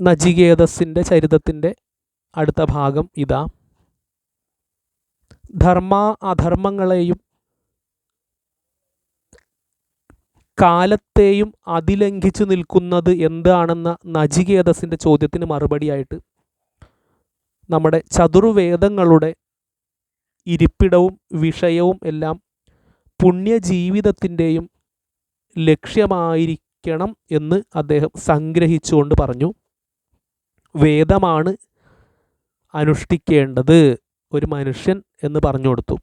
നചികേതസിന്റെ ചരിതത്തിന്റെ അടുത്ത ഭാഗം ഇതാ. ധർമ്മ അധർമ്മങ്ങളെയും കാലത്തെയും അതിലംഘിച്ചു നിൽക്കുന്നത് എന്താണെന്ന നചികേതസിന്റെ ചോദ്യത്തിന് മറുപടിയായിട്ട് നമ്മുടെ ചതുർവേദങ്ങളുടെ ഇരിപ്പിടവും വിഷയവും എല്ലാം പുണ്യജീവിതത്തിന്റെയും ലക്ഷ്യമായിരിക്കണം എന്ന് അദ്ദേഹം സംഗ്രഹിച്ചുകൊണ്ട് പറഞ്ഞു. വേദമാണ് അനുഷ്ഠിക്കേണ്ടത് ഒരു മനുഷ്യൻ എന്ന് പറഞ്ഞു കൊടുത്തു.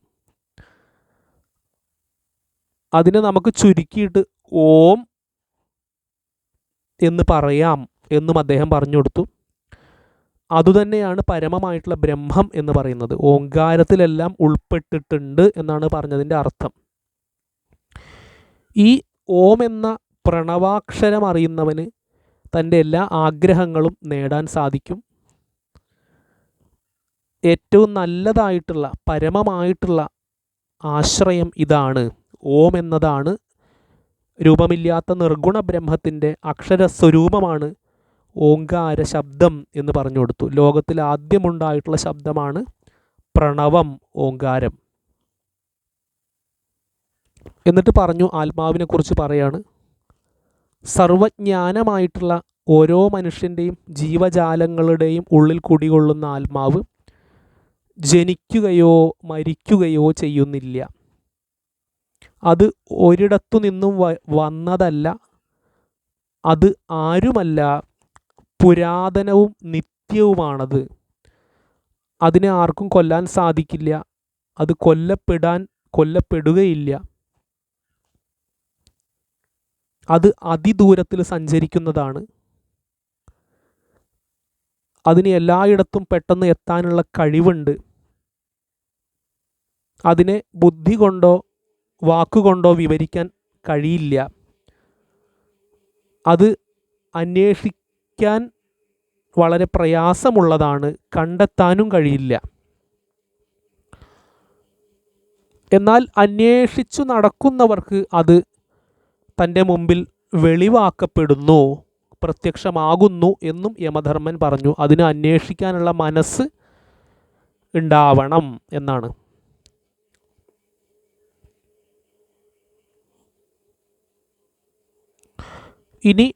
അതിനെ നമുക്ക് ചുരുക്കിയിട്ട് ഓം എന്ന് പറയാം എന്നും അദ്ദേഹം പറഞ്ഞു കൊടുത്തു. അതുതന്നെയാണ് പരമമായിട്ടുള്ള ബ്രഹ്മം എന്ന് പറയുന്നത്. ഓങ്കാരത്തിലെല്ലാം ഉൾപ്പെട്ടിട്ടുണ്ട് എന്നാണ് പറഞ്ഞതിന്റെ അർത്ഥം. ഈ ഓം എന്ന പ്രണവാക്ഷരം അറിയുന്നവന് തന്റെ എല്ലാ ആഗ്രഹങ്ങളും നേടാൻ സാധിക്കും. ഏറ്റവും നല്ലതായിട്ടുള്ള പരമമായിട്ടുള്ള ആശ്രയം ഇതാണ്. ഓം എന്നതാണ് രൂപമില്ലാത്ത നിർഗുണ ബ്രഹ്മത്തിന്റെ അക്ഷരസ്വരൂപമാണ് ഓങ്കാര ശബ്ദം എന്ന് പറഞ്ഞു കൊടുത്തു. ലോകത്തിൽ ആദ്യമുണ്ടായിട്ടുള്ള ശബ്ദമാണ് പ്രണവം ഓങ്കാരം. എന്നിട്ട് പറഞ്ഞു ആത്മാവിനെക്കുറിച്ച് പറയാണ്. സർവജ്ഞാനമായിട്ടുള്ള ഓരോ മനുഷ്യന്റെയും ജീവജാലങ്ങളുടെയും ഉള്ളിൽ കുടികൊള്ളുന്ന ആത്മാവ് ജനിക്കുകയോ മരിക്കുകയോ ചെയ്യുന്നില്ല. അത് ഒരിടത്തു നിന്നും വന്നതല്ല. അത് ആരുമല്ല. പുരാതനവും നിത്യവുമാണത്. അതിനെ ആർക്കും കൊല്ലാൻ സാധിക്കില്ല. അത് കൊല്ലപ്പെടാൻ കൊല്ലപ്പെടുകയില്ല. അത് അതിദൂരത്തിൽ സഞ്ചരിക്കുന്നതാണ്. അതിന് എല്ലായിടത്തും പെട്ടെന്ന് എത്താനുള്ള കഴിവുണ്ട്. അതിനെ ബുദ്ധി കൊണ്ടോ വാക്കുകൊണ്ടോ വിവരിക്കാൻ കഴിയില്ല. അത് അന്വേഷിക്കാൻ വളരെ പ്രയാസമുള്ളതാണ്. കണ്ടെത്താനും കഴിയില്ല. എന്നാൽ അന്വേഷിച്ചു നടക്കുന്നവർക്ക് അത് തന്റെ മുമ്പിൽ വെളിവാക്കപ്പെടുന്നു. പ്രത്യക്ഷമാകുന്നു എന്നും യമധർമ്മൻ പറഞ്ഞു. അതിനെ അന്വേഷിക്കാനുള്ള മനസ്സ് ഉണ്ടാവണം എന്നാണ്. ഇനി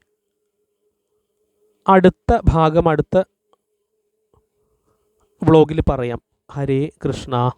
അടുത്ത ഭാഗം അടുത്ത വ്ളോഗിൽ പറയാം. ഹരേ കൃഷ്ണ.